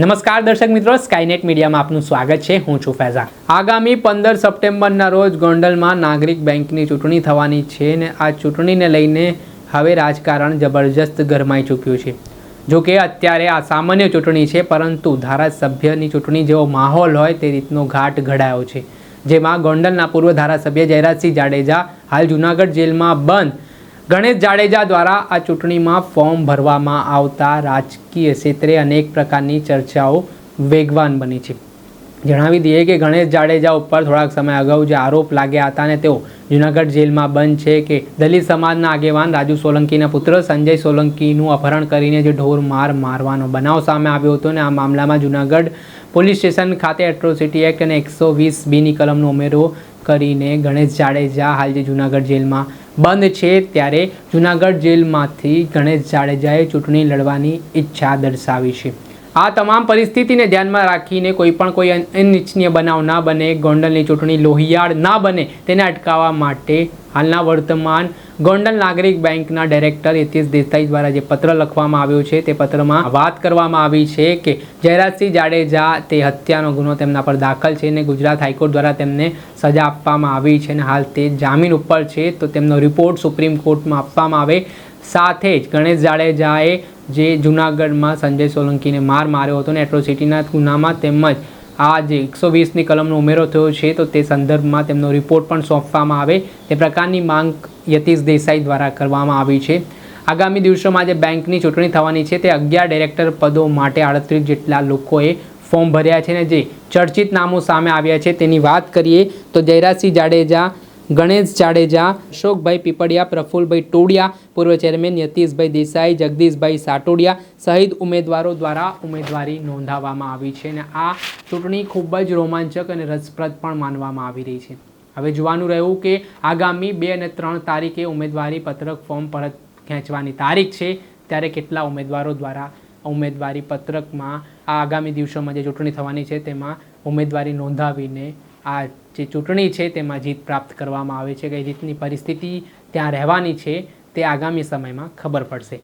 નમસ્કાર દર્શક મિત્રો સ્કાયનેટ મીડિયામાં આપનું સ્વાગત છે. હું છું ફૈઝાન. આગામી પંદર સપ્ટેમ્બરના રોજ ગોંડલમાં નાગરિક બેંકની ચૂંટણી થવાની છે ને આ ચૂંટણીને લઈને હવે રાજકારણ જબરજસ્ત ગરમાઈ ચૂક્યું છે. જો કે અત્યારે આ સામાન્ય ચૂંટણી છે, પરંતુ ધારાસભ્યની ચૂંટણી જેવો માહોલ હોય તે રીતનો ઘાટ ઘડાયો છે. જેમાં ગોંડલના પૂર્વ ધારાસભ્ય જયરાજસિંહ જાડેજા હાલ જૂનાગઢ જેલમાં બંધ. ગણેશ જાડેજા દ્વારા આ ચૂંટણીમાં ફોર્મ ભરવામાં આવતા રાજકીય ક્ષેત્રે અનેક પ્રકારની ચર્ચાઓ વેગવાન બની છે. જણાવી દઈએ કે ગણેશ જાડેજા ઉપર થોડાક સમય અગાઉ જે આરોપ લાગ્યા હતા અને તેઓ જૂનાગઢ જેલમાં બંધ છે કે દલિત સમાજના આગેવાન રાજુ સોલંકીના પુત્ર સંજય સોલંકીનું અપહરણ કરીને જે ઢોર માર મારવાનો બનાવ સામે આવ્યો હતો અને આ મામલામાં જૂનાગઢ પોલીસ સ્ટેશન ખાતે એટ્રોસિટી એક્ટ અને એકસો વીસ બીની કલમનો ઉમેરો કરીને ગણેશ જાડેજા હાલ જે જૂનાગઢ જેલમાં બંધ છે ત્યારે જૂનાગઢ જેલમાંથી ગણેશ જાડેજાએ ચૂંટણી લડવાની ઈચ્છા દર્શાવી છે. આ તમામ પરિસ્થિતિને ધ્યાનમાં રાખીને કોઈ પણ કોઈ અનિચ્છનીય બનાવ ના બને, ગોંડલની ચૂંટણી લોહિયાળ ના બને તેને અટકાવવા માટે હાલના વર્તમાન ગોંડલ નાગરિક બેંકના ડાયરેક્ટર યતીશ દેસાઈ દ્વારા જે પત્ર લખવામાં આવ્યો છે, તે પત્રમાં વાત કરવામાં આવી છે કે જયરાજસિંહ જાડેજા તે હત્યાનો ગુનો તેમના પર દાખલ છે અને ગુજરાત હાઈકોર્ટ દ્વારા તેમને સજા આપવામાં આવી છે અને હાલ તે જામીન ઉપર છે. તો તેમનો રિપોર્ટ સુપ્રીમ કોર્ટમાં આપવામાં આવે. સાથે જ ગણેશ જાડેજાએ જે જૂનાગઢમાં સંજય સોલંકીને માર માર્યો હતો ને એટ્રોસિટીના ગુનામાં તેમજ આ જે એકસો વીસની કલમનો ઉમેરો થયો છે, તો તે સંદર્ભમાં તેમનો રિપોર્ટ પણ સોંપવામાં આવે. તે પ્રકારની માંગ યતીશ દેસાઈ દ્વારા કરવામાં આવી છે. આગામી દિવસોમાં જે બેંકની ચૂંટણી થવાની છે, તે અગિયાર ડિરેક્ટર પદો માટે આડત્રીસ જેટલા લોકોએ ફોર્મ ભર્યા છે ને જે ચર્ચિત નામો સામે આવ્યા છે, તેની વાત કરીએ તો જયરાજસિંહ જાડેજા ગણેશ જાડેજા, અશોકભાઈ પીપળિયા, પ્રફુલભાઈ ટોડિયા પૂર્વ ચેરમેન યતીશભાઈ દેસાઈ, જગદીશભાઈ સાટોડિયા સહિત ઉમેદવારો દ્વારા ઉમેદવારી નોંધાવવામાં આવી છે અને આ ચૂંટણી ખૂબ જ રોમાંચક અને રસપ્રદ પણ માનવામાં આવી રહી છે. હવે જોવાનું રહ્યું કે આગામી બે અને ત્રણ તારીખે ઉમેદવારી પત્રક ફોર્મ પરત ખેંચવાની તારીખ છે, ત્યારે કેટલા ઉમેદવારો દ્વારા ઉમેદવારી પત્રકમાં આ આગામી દિવસોમાં જે ચૂંટણી થવાની છે, તેમાં ઉમેદવારી નોંધાવીને આ જે ચૂંટણી છે તેમાં જીત પ્રાપ્ત કરવામાં આવે છે કઈ રીતની પરિસ્થિતિ ત્યાં રહેવાની છે તે આગામી સમયમાં ખબર પડશે.